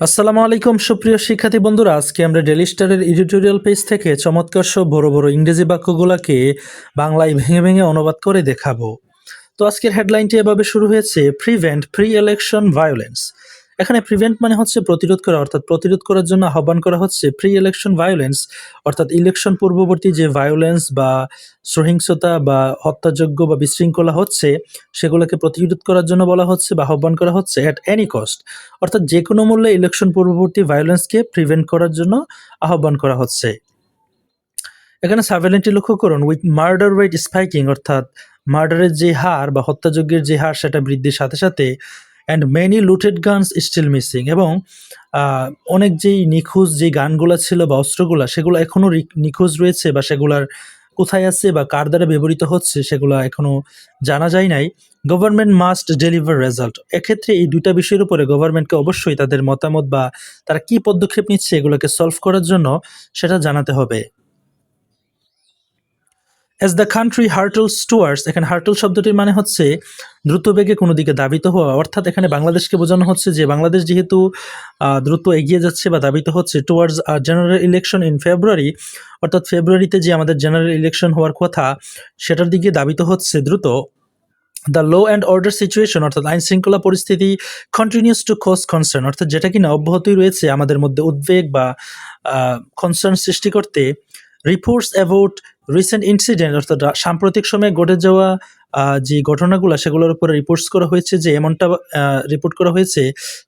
আসসালামু আলাইকুম, সুপ্রিয় শিক্ষার্থী বন্ধুরা। আজকে আমরা ডেলি স্টারের এডিটোরিয়াল পেজ থেকে চমৎকার সব বড় বড় ইংরেজি বাক্যগুলোকে বাংলায় ভেঙে ভেঙে অনুবাদ করে দেখাবো। তো আজকের হেডলাইনটি এভাবে শুরু হয়েছে প্রিভেন্ট প্রি ইলেকশন ভায়োলেন্স এখানে প্রিভেন্ট মানে হচ্ছে প্রতিরোধ করা, অর্থাৎ প্রতিরোধ করার জন্য আহ্বান করা হচ্ছে প্রি ইলেকশন ভায়োলেন্স অর্থাৎ ইলেকশন পূর্ববর্তী যে ভায়োলেন্স বা সহিংসতা বা হত্যাযোগ্য বা বিশৃঙ্খলা হচ্ছে, সেগুলোকে প্রতিরোধ করার জন্য বলা হচ্ছে বা আহ্বান করা হচ্ছে অ্যাট এনি কস্ট অর্থাৎ যে কোনো মূল্যে ইলেকশন পূর্ববর্তী ভায়োলেন্সকে প্রিভেন্ট করার জন্য আহ্বান করা হচ্ছে। এখানে সার্ভেলেন্টটি লক্ষ্য করুন উইথ মার্ডার রেট স্পাইকিং অর্থাৎ মার্ডারের যে হার বা হত্যাযজ্ঞের যে হার সেটা বৃদ্ধির সাথে সাথে and many looted guns still missing এবং অনেক যেই নিখোঁজ যে গানগুলো ছিল বা অস্ত্রগুলো, সেগুলো এখনও নিখোঁজ রয়েছে বা সেগুলার কোথায় আছে বা কার দ্বারা ব্যবহৃত হচ্ছে সেগুলো এখনও জানা যায় নাই। গভর্নমেন্ট মাস্ট ডেলিভার রেজাল্ট এক্ষেত্রে এই দুইটা বিষয়ের উপরে গভর্নমেন্টকে অবশ্যই তাদের মতামত বা তারা কি পদক্ষেপ নিচ্ছে এগুলোকে সলভ করার জন্য সেটা জানাতে হবে। As the country hurtles towards এখানে হার্টল শব্দটির মানে হচ্ছে দ্রুত বেগে কোনো দিকে দাবিত হওয়া। অর্থাৎ এখানে বাংলাদেশকে বোঝানো হচ্ছে যে বাংলাদেশ যেহেতু দ্রুত এগিয়ে যাচ্ছে বা দাবিত হচ্ছে towards general election in February অর্থাৎ ফেব্রুয়ারিতে যে আমাদের জেনারেল ইলেকশন হওয়ার কথা, সেটার দিকে দাবিত হচ্ছে দ্রুত। The law and order situation অর্থাৎ আইন শৃঙ্খলা পরিস্থিতি কন্টিনিউস টু কজ কনসার্ন অর্থাৎ যেটা কিনা অব্যাহতই রয়েছে আমাদের মধ্যে উদ্বেগ বা কনসার্ন সৃষ্টি করতে। রিপোর্টস অ্যাবাউট রিসেন্ট ইনসিডেন্ট অর্থাৎ সাম্প্রতিক সময়ে ঘটে যাওয়া যে ঘটনাগুলো, সেগুলোর উপরে রিপোর্টস করা হয়েছে যে এমনটা রিপোর্ট করা হয়েছে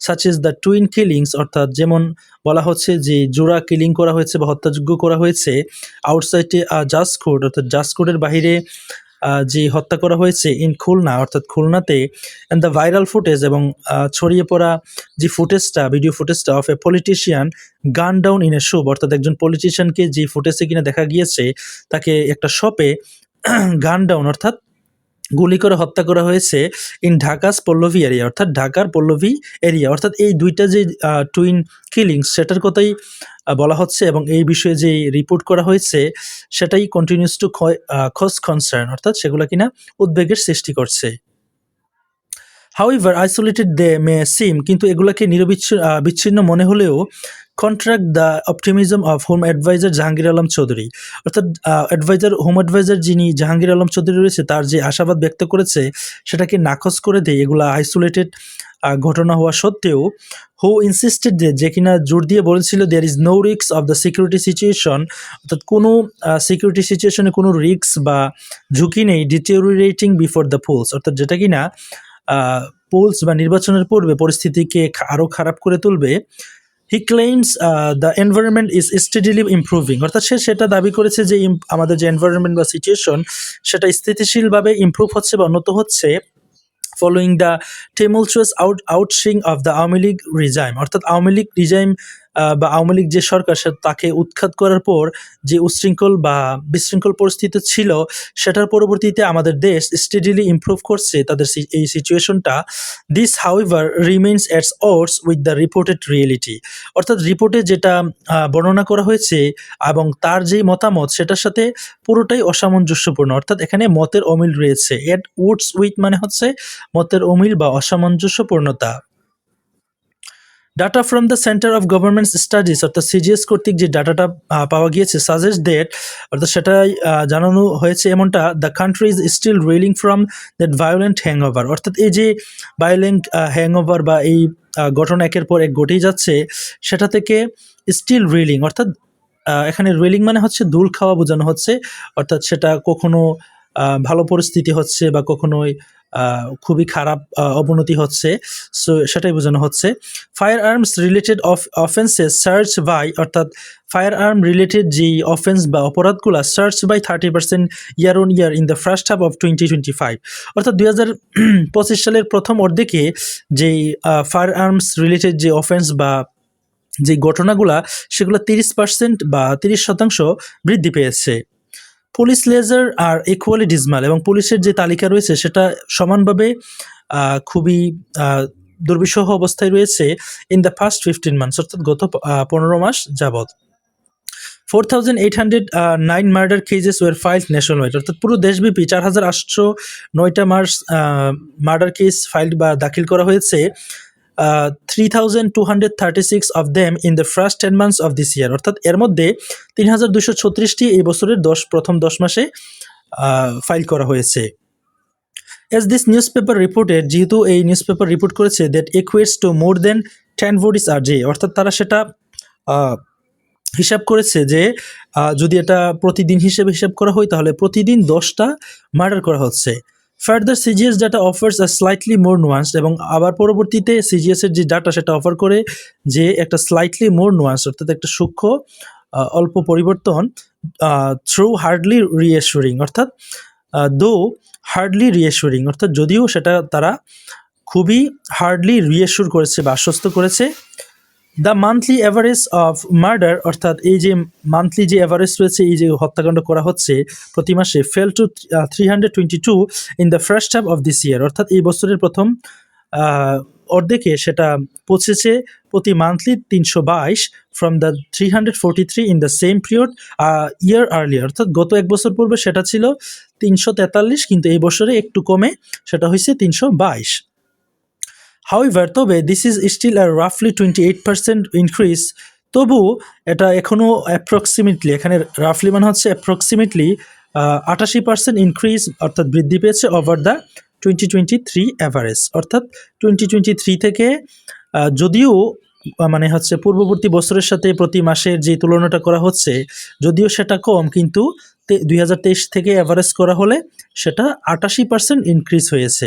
such is the twin killings অর্থাৎ, যেমন বলা হচ্ছে যে জোড়া কিলিং করা হয়েছে বা হত্যাযোগ্য করা হয়েছে আউটসাইডে জাস্ট কোর্ট অর্থাৎ জাস্ট কোর্টের বাহিরে যে হত্যা করা হয়েছে ইন খুলনা, অর্থাৎ খুলনাতে অ্যান্ড দ্য ভাইরাল ফুটেজ এবং ছড়িয়ে পড়া যে ফুটেজটা ভিডিও ফুটেজটা of a politician gun down in a শুভ অর্থাৎ একজন পলিটিশিয়ানকে যে ফুটেজে কিনা দেখা গিয়েছে, তাকে একটা শপে গান ডাউন অর্থাৎ গুলি করে হত্যা করা হয়েছে ইন ঢাকাস পল্লভী এরিয়া অর্থাৎ ঢাকার পল্লভী এরিয়া অর্থাৎ এই দুইটা যে টুইন কিলিংস সেটার কথাই বলা হচ্ছে এবং এই বিষয়ে যে রিপোর্ট করা হয়েছে, সেটাই কন্টিনিউস টু খস কনসার্ন অর্থাৎ সেগুলো কিনা উদ্বেগের সৃষ্টি করছে। হাউইভার আইসোলেটেড দে মে সিম কিন্তু এগুলোকে নিরবিচ্ছিন্ন বিচ্ছিন্ন মনে হলেও contract the optimism of home adviser Jahangir Alam Chowdhury অর্থাৎ অ্যাডভাইজার হোম অ্যাডভাইজার যিনি জাহাঙ্গীর আলম চৌধুরী রয়েছে, তার যে আশাবাদ ব্যক্ত করেছে, সেটাকে নাকচ করে দেয়। এগুলা আইসোলেটেড ঘটনা হওয়া সত্ত্বেও হু ইনসিস্টেড যে যে কিনা জোর দিয়ে বলেছিল দেয়ার ইজ নো রিক্স অফ দ্য সিকিউরিটি সিচুয়েশন অর্থাৎ কোনো সিকিউরিটি সিচুয়েশনে কোনো রিক্স বা ঝুঁকি নেই ডিটেরিয়েটিং বিফোর দ্য পোলস অর্থাৎ যেটা কিনা পোলস বা নির্বাচনের পূর্বে পরিস্থিতিকে আরও খারাপ করে তুলবে। He claims the environment is steadily improving অর্থাৎ সে সেটা দাবি করেছে যে আমাদের যে এনভায়রনমেন্ট বা সিচুয়েশন সেটা স্থিতিশীলভাবে ইম্প্রুভ হচ্ছে বা উন্নত হচ্ছে following the tumultuous out আউটসিং of the Awami League regime অর্থাৎ আওয়ামী লীগ রিজাইম বা আওয়ামী লীগ যে সরকার, সে তাকে উৎখাত করার পর যে উচ্ছৃঙ্খল বা বিশৃঙ্খল পরিস্থিতি ছিল, সেটার পরবর্তীতে আমাদের দেশ স্টেডিলি ইমপ্রুভ করছে। তাদের এই সিচুয়েশনটা this however remains at odds with the reported reality অর্থাৎ রিপোর্টে যেটা বর্ণনা করা হয়েছে এবং তার যেই মতামত, সেটার সাথে পুরোটাই অসামঞ্জস্যপূর্ণ। অর্থাৎ এখানে মতের অমিল রয়েছে। এট উডস উইথ মানে হচ্ছে মতের অমিল বা অসামঞ্জস্যপূর্ণতা। Data from the centre of government studies অর্থাৎ সিজিএস কর্তৃক যে ডাটাটা পাওয়া গিয়েছে সাজেস্ট ডেট অর্থাৎ সেটাই জানানো হয়েছে এমনটা the country is still reeling from that violent hangover অর্থাৎ এই যে ভায়োলেন্ট হ্যাংওভার বা এই ঘটনা একের পর এক ঘটেই যাচ্ছে, সেটা থেকে স্টিল রিলিং অর্থাৎ এখানে রিলিং মানে হচ্ছে দুল খাওয়া বোঝানো হচ্ছে, অর্থাৎ সেটা কখনো ভালো পরিস্থিতি হচ্ছে বা কখনোই খুবই খারাপ অবনতি হচ্ছে। সো সেটাই বোঝানো হচ্ছে। Firearms related of offences surged by অর্থাৎ ফায়ার আর্ম রিলেটেড যে অফেন্স বা অপরাধগুলো surged by thirty percent year on year in the first half of twenty twenty five অর্থাৎ দুই হাজার পঁচিশ সালের প্রথম অর্ধেকে যেই ফায়ার আর্মস রিলেটেড যে অফেন্স বা যে ঘটনাগুলা, সেগুলো তিরিশ পার্সেন্ট বা তিরিশ শতাংশ বৃদ্ধি পেয়েছে। Police ledger are equally dismal এবং পুলিশের যে তালিকা রয়েছে সেটা সমানভাবে খুবই দুর্বিষহ অবস্থায় রয়েছে in the first fifteen months অর্থাৎ গত পনেরো মাস যাবৎ। Four thousand eight hundred nine murder cases were filed nationwide অর্থাৎ পুরো দেশব্যাপী চার হাজার আটশো নয়টা মার্চ মার্ডার কেস ফাইল বা দাখিল করা হয়েছে। Three thousand two hundred thirty six of them in the first ten months of this year অর্থাৎ এর মধ্যে তিন হাজার দুশো ছত্রিশটি এই বছরের দশ, প্রথম দশ মাসে ফাইল করা হয়েছে। As this newspaper reported যেহেতু এই নিউজ পেপার রিপোর্ট করেছে that equates to more than ten bodies a day অর্থাৎ তারা সেটা হিসাব করেছে যে যদি এটা প্রতিদিন হিসেবে হিসাব করা হয়, তাহলে প্রতিদিন দশটা মার্ডার করা হচ্ছে। Further CGS data offers a slightly more nuance এবং আবার পরবর্তীতে সিজিএস এর যে ডাটা সেটা অফার করে যে একটা স্লাইটলি মোর নোয়ান্স অর্থাৎ একটা সূক্ষ্ম অল্প পরিবর্তন থ্রু হার্ডলি রিএসুরিং অর্থাৎ দো হার্ডলি রিএসুরিং অর্থাৎ যদিও সেটা তারা খুবই হার্ডলি রিএসুর করেছে বা আশ্বস্ত করেছে the monthly average of murder অর্থাৎ এই যে মান্থলি যে অ্যাভারেজ রয়েছে, এই যে হত্যাকাণ্ড করা হচ্ছে প্রতি মাসে fell to three hundred twenty two in the first half of this year অর্থাৎ এই বছরের প্রথম অর্ধেকে সেটা পৌঁছেছে প্রতি মান্থলি তিনশো বাইশ from the three hundred forty three in the same period year earlier অর্থাৎ গত এক বছর পূর্বে সেটা ছিল তিনশো তেতাল্লিশ, কিন্তু এই বছরে একটু কমে সেটা হয়েছে তিনশো বাইশ। হাউইভার তবে দিস ইজ স্টিল আর রাফলি টোয়েন্টি এইট পার্সেন্ট ইনক্রিজ তবু এটা এখনও অ্যাপ্রক্সিমেটলি এখানে রাফলি মানে হচ্ছে অ্যাপ্রক্সিমেটলি আটাশি পার্সেন্ট ইনক্রিজ অর্থাৎ বৃদ্ধি পেয়েছে over the twenty twenty three average অর্থাৎ টোয়েন্টি টোয়েন্টি থ্রি থেকে যদিও মানে হচ্ছে পূর্ববর্তী বছরের সাথে প্রতি মাসের যে তুলনাটা করা হচ্ছে, যদিও সেটা কম, কিন্তু দুই হাজার তেইশ থেকে অ্যাভারেজ করা হলে সেটা আটাশি পার্সেন্ট ইনক্রিজ হয়েছে।